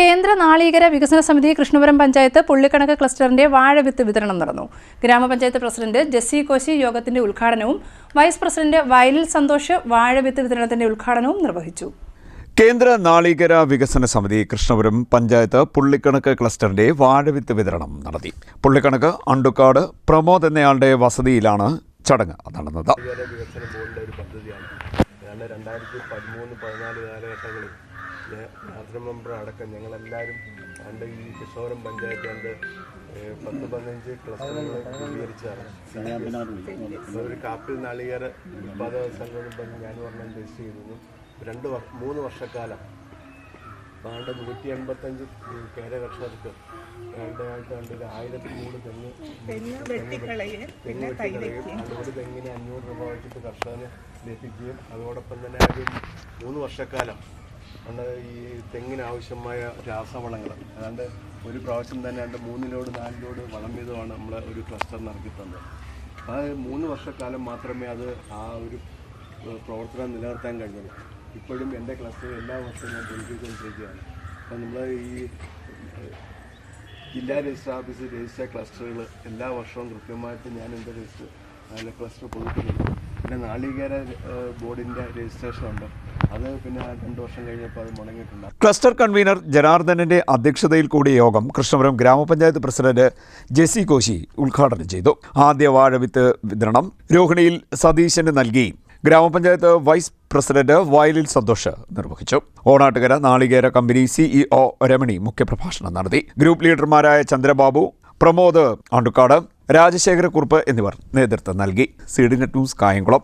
കേന്ദ്ര നാളീകര വികസന സമിതി കൃഷ്ണപുരം പഞ്ചായത്ത് പുള്ളിക്കണക്ക് ക്ലസ്റ്ററിന്റെ വാഴവിത്ത് വിതരണം നടന്നു. ഗ്രാമപഞ്ചായത്ത് പ്രസിഡന്റ് ജെസ്സി കോശി യോഗത്തിന്റെ ഉദ്ഘാടനവും വൈസ് പ്രസിഡന്റ് വയലിൽ സന്തോഷ് വാഴവിത്ത് വിതരണത്തിന്റെ ഉദ്ഘാടനവും നിർവഹിച്ചു. കേന്ദ്ര നാളീകര വികസന സമിതി കൃഷ്ണപുരം പഞ്ചായത്ത് പുള്ളിക്കണക്ക് ക്ലസ്റ്ററിന്റെ വാഴവിത്ത് വിതരണം നടത്തി. പുള്ളിക്കണക്ക് അണ്ടുക്കാട് പ്രമോദ് എന്നയാളുടെ വസതിയിലാണ് ചടങ്ങ് നടന്നത്. ഏതാണ്ട് രണ്ടായിരത്തി പതിമൂന്ന് പതിനാല് കാലഘട്ടങ്ങളിൽ. യാത്ര മെമ്പർ അടക്കം ഞങ്ങളെല്ലാവരും എന്റെ ഈ കിഷോരം പഞ്ചായത്ത് ഏഹ്, പത്ത് പതിനഞ്ച് ക്ലസ്റ്ററുകൾ രൂപീകരിച്ചതാണ്. ഒരു കാപ്പിൽ നാളികേര ഉൽപ്പാദക സംഘം ഞാൻ പറഞ്ഞ രജിസ്റ്റർ ചെയ്തിരുന്നു. രണ്ട് മൂന്ന് വർഷക്കാലം ഏതാണ്ട് നൂറ്റി എൺപത്തഞ്ച് കേര കർഷകർക്ക് രണ്ടാഴ്ച ഒരു ആയിരത്തി മൂന്ന് തെങ്ങ് തെങ്ങ് വെട്ടിക്കളയും അതുകൊണ്ട് തെങ്ങിന് അഞ്ഞൂറ് രൂപ വെച്ചിട്ട് കർഷകന് ലഭിക്കുകയും അതോടൊപ്പം തന്നെ ഒരു മൂന്ന് വർഷക്കാലം നമ്മുടെ ഈ തെങ്ങിനാവശ്യമായ രാസവളങ്ങൾ. അതാണ്ട് ഒരു പ്രാവശ്യം തന്നെ രണ്ട് മൂന്നിലോട് നാലിലോട് വളം വീതമാണ് നമ്മൾ ഒരു ക്ലസ്റ്റർ നടത്തി തന്നത്. ആ മൂന്ന് വർഷക്കാലം മാത്രമേ അത് ആ ഒരു പ്രവർത്തനം നിലനിർത്താൻ കഴിഞ്ഞുള്ളൂ. ഇപ്പോഴും എന്റെ ക്ലസ്റ്റർ എല്ലാ വർഷവും ഞാൻ പുതുക്കിക്കൊണ്ടിരിക്കുകയാണ് അപ്പം നമ്മൾ ഈ ജില്ലാ രജിസ്റ്റർ ഓഫീസിൽ രജിസ്റ്റർ ക്ലസ്റ്ററുകൾ എല്ലാ വർഷവും കൃത്യമായിട്ട് ഞാൻ എന്റെ രജിസ്റ്റർ അതിലെ ക്ലസ്റ്റർ പുതുക്കുന്നുണ്ട്. പിന്നെ നാളികേര ബോർഡിന്റെ രജിസ്ട്രേഷൻ ഉണ്ട് അത് പിന്നെ രണ്ട് വർഷം കഴിഞ്ഞപ്പോൾ അത് മുടങ്ങിയിട്ടുണ്ട് ക്ലസ്റ്റർ കൺവീനർ ജനാർദ്ദനന്റെ അധ്യക്ഷതയിൽ കൂടിയ യോഗം കൃഷ്ണപുരം ഗ്രാമപഞ്ചായത്ത് പ്രസിഡന്റ് ജെസി കോശി ഉദ്ഘാടനം ചെയ്തു. ആദ്യ വാഴവിത്ത് വിതരണം. രോഹിണിയിൽ സതീശന് നൽകി. ഗ്രാമപഞ്ചായത്ത് വൈസ് പ്രസിഡന്റ് വയലിൽ സന്തോഷ് നിർവഹിച്ചു. ഓണാട്ടുകര നാളികേര കമ്പനി സിഇഒ രമണി മുഖ്യപ്രഭാഷണം നടത്തി. ഗ്രൂപ്പ് ലീഡർമാരായ ചന്ദ്രബാബു പ്രമോദ് ആണ്ടുക്കാട് രാജശേഖരക്കുറുപ്പ് എന്നിവർ നേതൃത്വം നൽകി. CDNet news Kayamkulam.